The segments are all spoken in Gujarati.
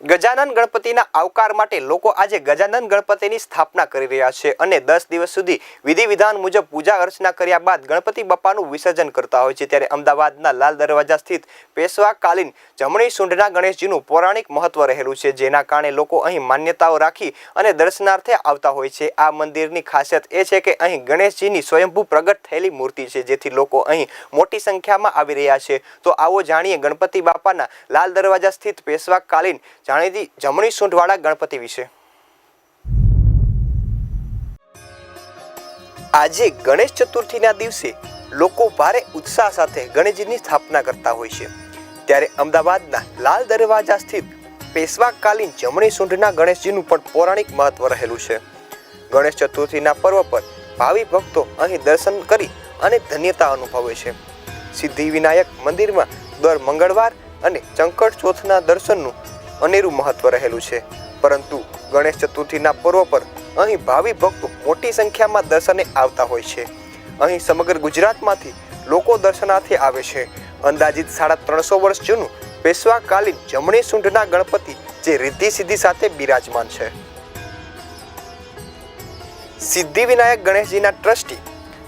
ગજાનન ગણપતિના આવકાર માટે લોકો આજે ગજાનન ગણપતિની સ્થાપના કરી રહ્યા છે અને દસ દિવસ સુધી વિધિ વિધાન મુજબ પૂજા અર્ચના કર્યા બાદ ગણપતિ બાપાનું વિસર્જન કરતા હોય છે. ત્યારે અમદાવાદના લાલ દરવાજા સ્થિત પેશવાકાલીન જમણી સૂંઢના ગણેશજીનું પૌરાણિક મહત્વ રહેલું છે, જેના કારણે લોકો અહીં માન્યતાઓ રાખી અને દર્શનાર્થે આવતા હોય છે. આ મંદિરની ખાસિયત એ છે કે અહીં ગણેશજીની સ્વયંભૂ પ્રગટ થયેલી મૂર્તિ છે, જેથી લોકો અહીં મોટી સંખ્યામાં આવી રહ્યા છે. તો આવો જાણીએ ગણપતિ બાપાના લાલ દરવાજા સ્થિત પેશવાકાલીન જાણીતી જમણી સૂંઢવાળા ગણપતિ વિશે. આજે ગણેશ ચતુર્થીના દિવસે લોકો ભારે ઉત્સાહ સાથે ગણેશજીની સ્થાપના કરતા હોય છે. ત્યારે અમદાવાદના લાલ દરવાજા સ્થિત પેશવાકાલીન જમણી સૂંઢના ગણેશજીનું પણ પૌરાણિક મહત્વ રહેલું છે. ગણેશ ચતુર્થીના પર્વ પર ભાવિ ભક્તો અહીં દર્શન કરી અને ધન્યતા અનુભવે છે. સિદ્ધિ વિનાયક મંદિરમાં દર મંગળવાર અને ચંકટ ચોથના દર્શનનું અનેરું મહત્વ રહેલું છે. પરંતુ ગણેશ ચતુર્થીના પર્વ પર અહીં ભાવિ ભક્તો મોટી સંખ્યામાં દર્શને આવતા હોય છે. અહીં સમગ્ર ગુજરાતમાંથી લોકો દર્શનાર્થે આવે છે. અંદાજિત સાડા ત્રણસો વર્ષ જૂનું પેશવાકાલીન જમણી સૂંઢના ગણપતિ જે રિદ્ધિ સિદ્ધિ સાથે બિરાજમાન છે. સિદ્ધિ વિનાયક ગણેશજીના ટ્રસ્ટી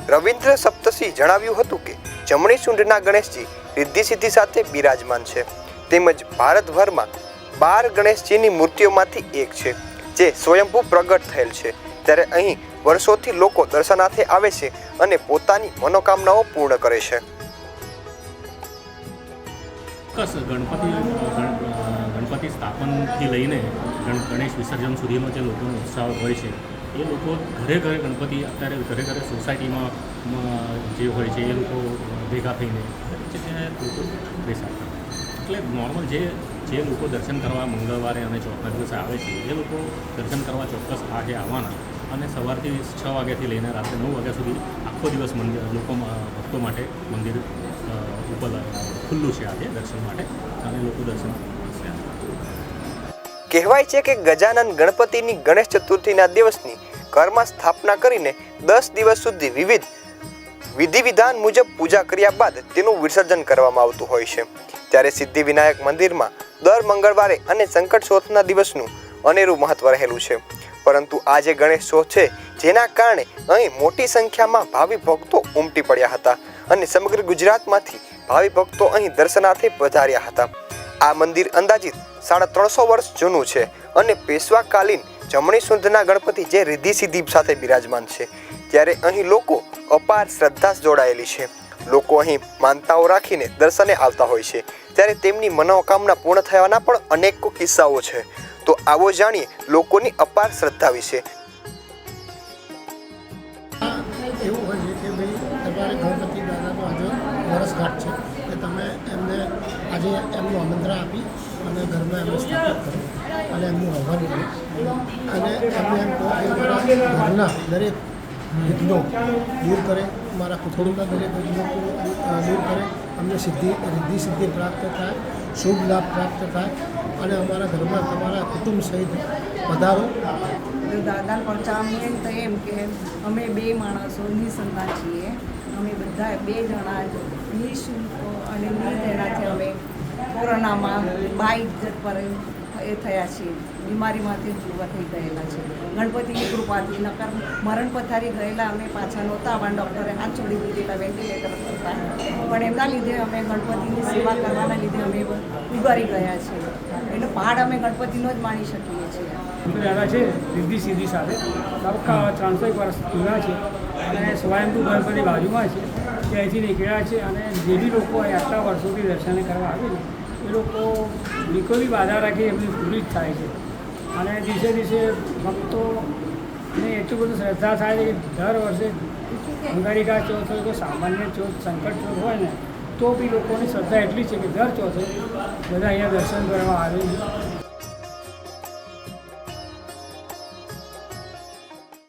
રવિન્દ્ર સપ્તસિંહ જણાવ્યું હતું કે જમણી સૂંઢના ગણેશજી રિદ્ધિ સિદ્ધિ સાથે બિરાજમાન છે. તેમજ ભારતભરમાં બાર ગણેશજીની મૂર્તિઓમાંથી એક છે, જે સ્વયંભૂ પ્રગટ થયેલ છે. ત્યારે અહીં વર્ષોથી લોકો દર્શનાર્થે આવે છે અને પોતાની મનોકામનાઓ પૂર્ણ કરે છે. ગણપતિ ગણપતિ સ્થાપનથી લઈને ગણેશ વિસર્જન સુધીનો જે લોકોનો ઉત્સાહ હોય છે, એ લોકો ઘરે ઘરે ગણપતિ અત્યારે ઘરે ઘરે સોસાયટીમાં જે હોય છે, એ લોકો ભેગા થઈને લોકો એટલે નોર્મલ જે જે લોકો દર્શન કરવા મંગળવારે અને ચોથના દિવસે આવે છે, એ લોકો દર્શન કરવા ચોક્કસ આગે આવવાના અને સવારથી છ વાગ્યાથી લઈને રાત્રે નવ વાગ્યા સુધી આખો દિવસ મંદિર, લોકો ભક્તો માટે મંદિર ઉપર ખુલ્લું છે આજે દર્શન માટે અને લોકો દર્શન કહેવાય છે કે ગજાનન ગણપતિની ગણેશ ચતુર્થીના દિવસની ઘરમાં સ્થાપના કરીને દસ દિવસ સુધી વિવિધ વિધિ વિધાન મુજબ પૂજા કર્યા બાદ તેનું વિસર્જન કરવામાં આવતું હોય છે. ત્યારે સિદ્ધિ વિનાયક મંદિરમાં દર મંગળવારે અને સંકટ ચોથના દિવસનું અનેરું મહત્વ રહેલું છે. પરંતુ આજે ગણેશ ચોથ છે, જેના કારણે અહીં મોટી સંખ્યામાં ભાવિ ભક્તો ઉમટી પડ્યા હતા અને સમગ્ર ગુજરાતમાંથી ભાવિ ભક્તો અહીં દર્શનાર્થે પધાર્યા હતા. આ મંદિર અંદાજિત સાડા ત્રણસો વર્ષ જૂનું છે અને પેશવાકાલીન જમણી સુંદરના ગણપતિ જે રિદ્ધિ સિદ્ધિ સાથે બિરાજમાન છે. ત્યારે અહીં લોકો અપાર શ્રદ્ધા જોડાયેલી છે. લોકો અહીં માનતાઓ રાખીને દર્શને આવતા હોય છે. ત્યારે તેમની મનોકામના પૂર્ણ થવાના પણ અનેકો કિસ્સાઓ છે. તો આવો જાણીએ લોકોની અપાર શ્રદ્ધા વિશે. એવું હોય છે કે ભાઈ, તમારે ગણપતિ દાદાનો આજે વરસગાંઠ છે. કે તમે એમને આજે એમનું આમંત્રણ આપી અને ઘરમાં એમને સ્થાપિત કરો અને એમનું આહ્વાન અને એમને એમ કહો કે ઘરના દરેક વિઘ્નો દૂર કરે, મારા કુટુંબના દરેક વિઘ્નો દૂર કરે. અમને સિદ્ધિ, રિદ્ધિ સિદ્ધિ પ્રાપ્ત થાય, શુભ લાભ પ્રાપ્ત થાય અને અમારા ઘરમાં તમારા કુટુંબ સહિત વધારો. દાદાને પહોંચાડવાનું તો એમ કે અમે બે માણસો નિસંતાન છીએ. અમે બધા બે જણા નિઃશુલ્ક અને નિર્દેનાથી અમે કોરોનામાં બાઇક પર એ થયા છીએ બીમારીમાંથી પૂર્વ થઈ ગયેલા છે. ગણપતિની કૃપાથી નકર મરણ પથારી ગયેલા અમે પાછા નહોતા. પણ ડૉક્ટરે હાથ છોડી દીધેલા વેન્ટિલેટર કરતા પણ એમના લીધે અમે ગણપતિની સેવા કરવાના લીધે અમે ઉગારી ગયા છીએ એટલે પહાડ અમે ગણપતિનો જ માણી શકીએ છીએ. દાદા છે રિદ્ધિ સિદ્ધિ સાથે. તબક્કા ત્રણસો એક વર્ષ જૂના છે. અને સ્વયંભૂ ગણપતિ બાજુમાં છે. ત્યાંથી નીકળ્યા છે અને જે બી લોકો આટલા વર્ષોથી દર્શન કરવા આવે ને એ લોકો નિકોલી બાધા રાખી એમની પૂરી જ થાય છે. અને દિવસે દિવસે ભક્તોને એટલું બધું શ્રદ્ધા થાય છે કે દર વર્ષે અંગારિકા ચોથ હોય કે સામાન્ય ચોથ, સંકટ ચોથ હોય ને, તો બી લોકોની શ્રદ્ધા એટલી છે કે દર ચોથે બધા અહીંયા દર્શન કરવા આવે છે.